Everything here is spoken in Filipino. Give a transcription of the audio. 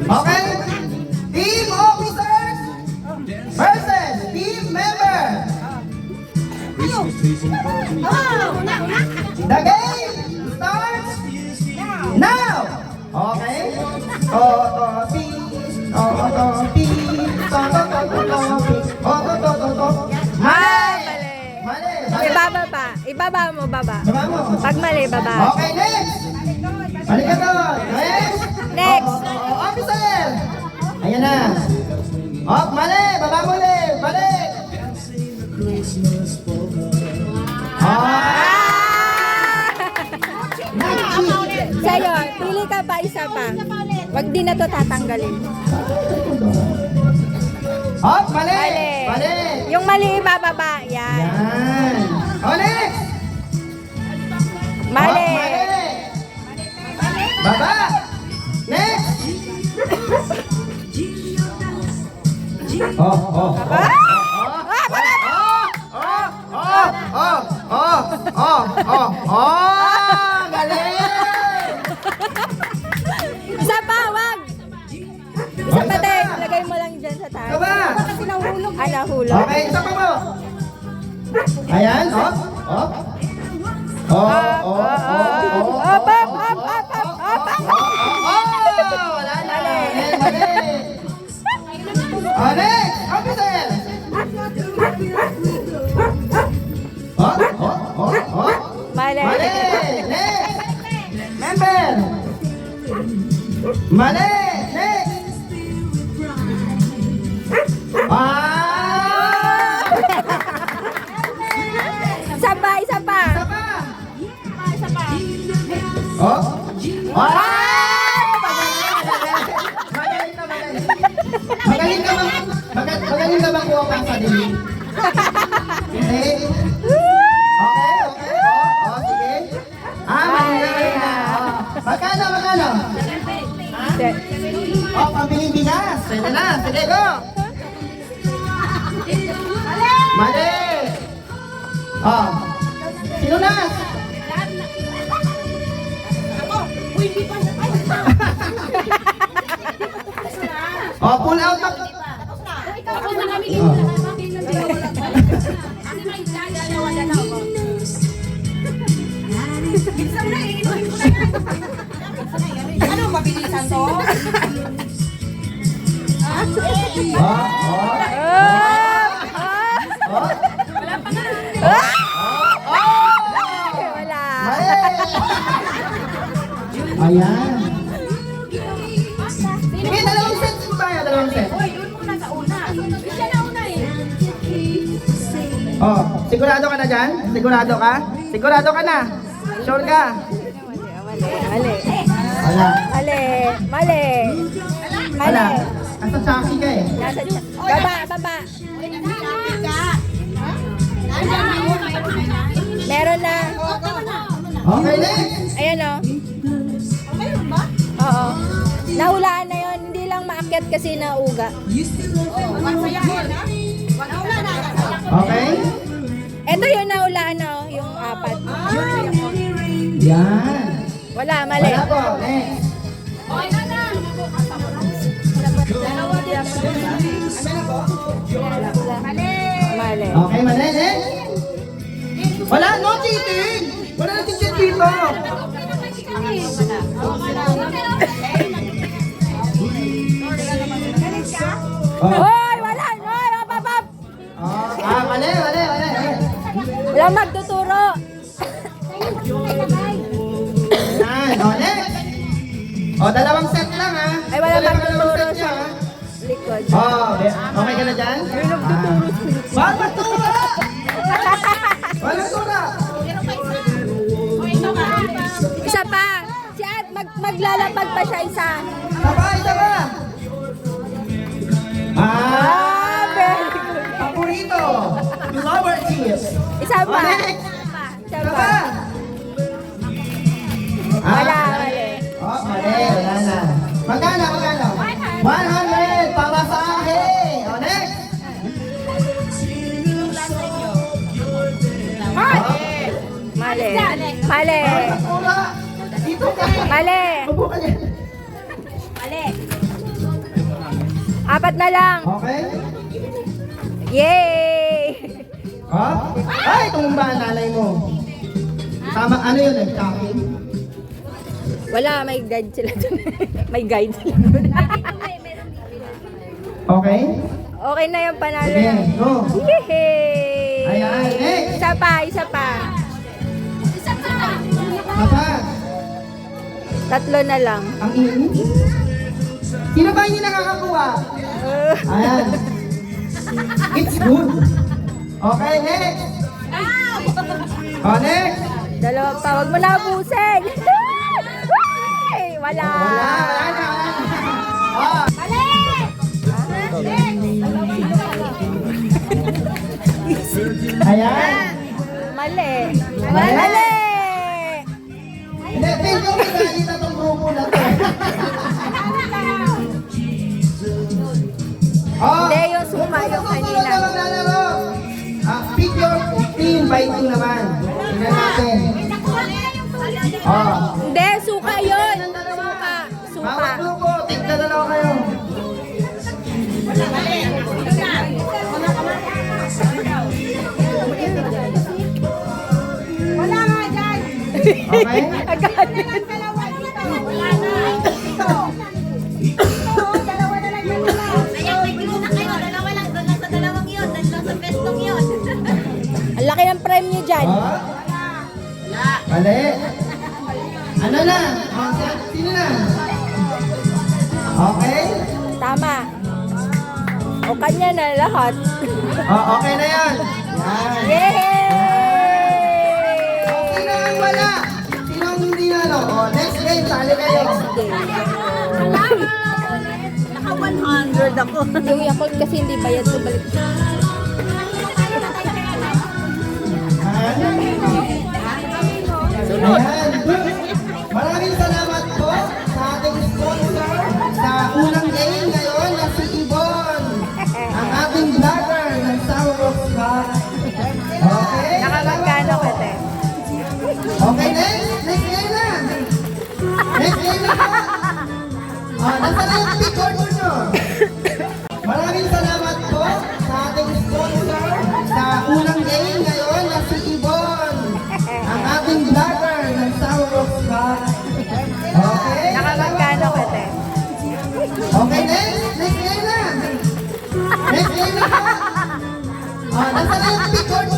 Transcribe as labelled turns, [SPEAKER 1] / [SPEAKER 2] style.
[SPEAKER 1] Okay? Team officers versus team member. The game starts now. Okay? Totopi, totopi, totototopi, tototototo. Mali! Mali! Mali!
[SPEAKER 2] Ibababa. Ibaba mo, baba.
[SPEAKER 1] Baba mo.
[SPEAKER 2] Pag mali, baba.
[SPEAKER 1] Okay, next! Balik ka doon. Next. Ayan na. Op, mali! Baba mo ulit! Balik!
[SPEAKER 2] Sa'yo, pili ka pa, isa pa. Wag din na to tatanggalin.
[SPEAKER 1] Op, mali!
[SPEAKER 2] Mali.
[SPEAKER 1] Mali!
[SPEAKER 2] Yung mali, ibababa. Yan.
[SPEAKER 1] Yan.
[SPEAKER 2] Mali.
[SPEAKER 1] Mali! Baba! Oh, oh, oh.
[SPEAKER 2] Ah!
[SPEAKER 1] Oh! Oh, oh, oh, oh, oh, oh, oh, galing!
[SPEAKER 2] Isa pa, wag. Isa pa din. Lagay mo lang dyan sa taas.
[SPEAKER 1] Kaba!
[SPEAKER 2] Ah, nahulog.
[SPEAKER 1] Okay, isa pa mo. Ayan, oh, oh. Oh, oh, oh, oh, oh, Mali! Next! Ah!
[SPEAKER 2] Isa pa, isa pa.
[SPEAKER 1] Isa pa! Oh? Ah! Magaling ka, magaling. Magaling ka bang, maga- magaling ka bang kuha pang sa dilim? Hindi? Okay, okay. Oh, oh, sige. Ah, mali na. Oh. Magkano, magkano? Oh, pambiling bigas. Pwede na. Sige, go. Mali. Oh. Sino na? Oh, pull out na.
[SPEAKER 3] Ano, mabilisan to?
[SPEAKER 1] Oh.
[SPEAKER 2] Up, up.
[SPEAKER 1] Oh.
[SPEAKER 2] Wala.
[SPEAKER 1] Mali. Ayan. Sige, dalawang set po tayo, dalawang set.
[SPEAKER 3] Uy, doon muna sa una. Siya na una eh.
[SPEAKER 1] Oh, sigurado ka na dyan? Sigurado ka? Sigurado ka na? Sure ka?
[SPEAKER 2] Mali, mali.
[SPEAKER 1] Wala.
[SPEAKER 2] Mali, mali. Mali.
[SPEAKER 1] Asa chaki ka eh.
[SPEAKER 2] Nasa baba, baba. Meron na.
[SPEAKER 1] Okay, next.
[SPEAKER 2] Ayan o. Oo. Nahulaan na yon Hindi lang maakyat kasi nauga.
[SPEAKER 1] Okay?
[SPEAKER 2] Ito yung nahulaan na oh, yung apat.
[SPEAKER 1] Yan.
[SPEAKER 2] Wala, mali.
[SPEAKER 1] Wala po. Next.
[SPEAKER 2] Mali.
[SPEAKER 1] Okay, mali. Wala, no cheating. Wala na cheat dito.
[SPEAKER 2] Hoy, wala. Hoy, up, up.
[SPEAKER 1] Oh. Ah, mali, mali, mali.
[SPEAKER 2] Wala magtuturo.
[SPEAKER 1] Yan. Next. Oh, dalawang set lang ha.
[SPEAKER 2] Ay, wala magtuturo sa
[SPEAKER 1] ha?
[SPEAKER 2] likod.
[SPEAKER 1] Oh, okay ka na dyan? May nagtuturo sa Bakit tura? Walang tura.
[SPEAKER 2] Isa pa. Si At, mag maglalapag pa siya isa.
[SPEAKER 1] Taba, isa ba?
[SPEAKER 2] Ah,
[SPEAKER 1] Ah,
[SPEAKER 2] very good.
[SPEAKER 1] paborito. Flower cheese.
[SPEAKER 2] Isa pa.
[SPEAKER 1] Oh, next.
[SPEAKER 2] Isa pa. Mali.
[SPEAKER 1] Mali.
[SPEAKER 2] Mali. Apat na lang.
[SPEAKER 1] Okay?
[SPEAKER 2] Yay!
[SPEAKER 1] Oh? Ay, tumumba ang nanay mo. Tama, ano yun eh? Kakin?
[SPEAKER 2] Wala, may guide sila dun. may guide sila dun.
[SPEAKER 1] Okay?
[SPEAKER 2] okay na yung panalo
[SPEAKER 1] Sige, go.
[SPEAKER 2] Yay!
[SPEAKER 1] Ayan, next.
[SPEAKER 2] Isa pa, isa pa. Tatlo na lang.
[SPEAKER 1] ang init. Sino ba hindi nakakakuha?
[SPEAKER 2] Uh,
[SPEAKER 1] Ayan. It's good. Okay, next. Oh, next.
[SPEAKER 2] dalawa pa. Huwag mo na abusin. Wala.
[SPEAKER 1] Wala, wala na, wala na. Oh, ayan.
[SPEAKER 2] Mali.
[SPEAKER 1] Mali.
[SPEAKER 2] Mali.
[SPEAKER 1] Oh.
[SPEAKER 2] Hindi, suka yun. Suka. Suka.
[SPEAKER 1] Bawat grupo, tignan na lang kayo.
[SPEAKER 3] Wala nga dyan.
[SPEAKER 1] Okay?
[SPEAKER 2] Agad.
[SPEAKER 3] Dalawa dito. Wala na. Ito. Ito, dalawa na lang yan.
[SPEAKER 4] May na kayo. Dalawa lang. Doon lang sa dalawang yun. Doon lang sa pestong yun.
[SPEAKER 2] Ang laki ng prime niyo dyan.
[SPEAKER 1] Oh. Mali. Ano na? Oh, si- sino na? Okay?
[SPEAKER 2] Tama. O kanya na lahat.
[SPEAKER 1] Oh, okay na yan. Yan.
[SPEAKER 2] Yay!
[SPEAKER 1] Sino ang wala? Sino ang hindi na ano? Oh, next game, sali kayo.
[SPEAKER 4] Naka 100 ako.
[SPEAKER 2] Yung Yakult kasi hindi bayad ko balik.
[SPEAKER 1] Ayan. Maraming salamat po sa ating sponsor sa unang game ngayon na si Ibon. Ang ating vlogger ng Sour Rocks Vlog. Okay?
[SPEAKER 2] Nakamagkano ka, te?
[SPEAKER 1] Okay, next. Next game na. Next game na po. Ah, nasa na yung picture nyo?